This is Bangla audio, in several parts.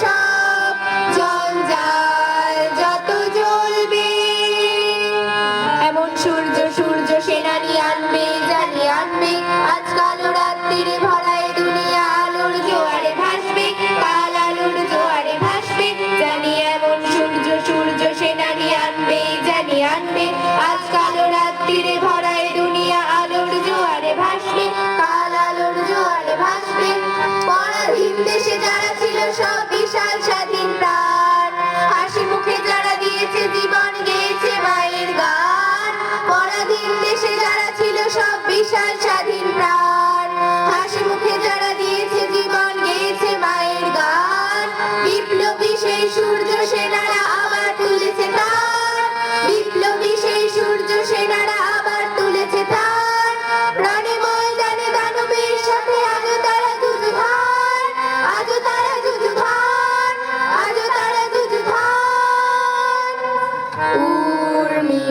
সব জঞ্জাল যত জ্বলবে এমন সূর্য সূর্য দেশে যারা ছিল সব বিশাল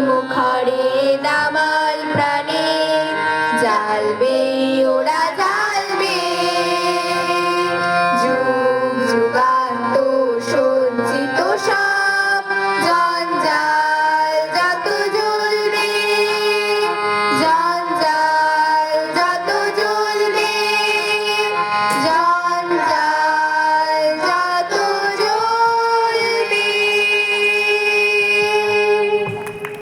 も枯れだ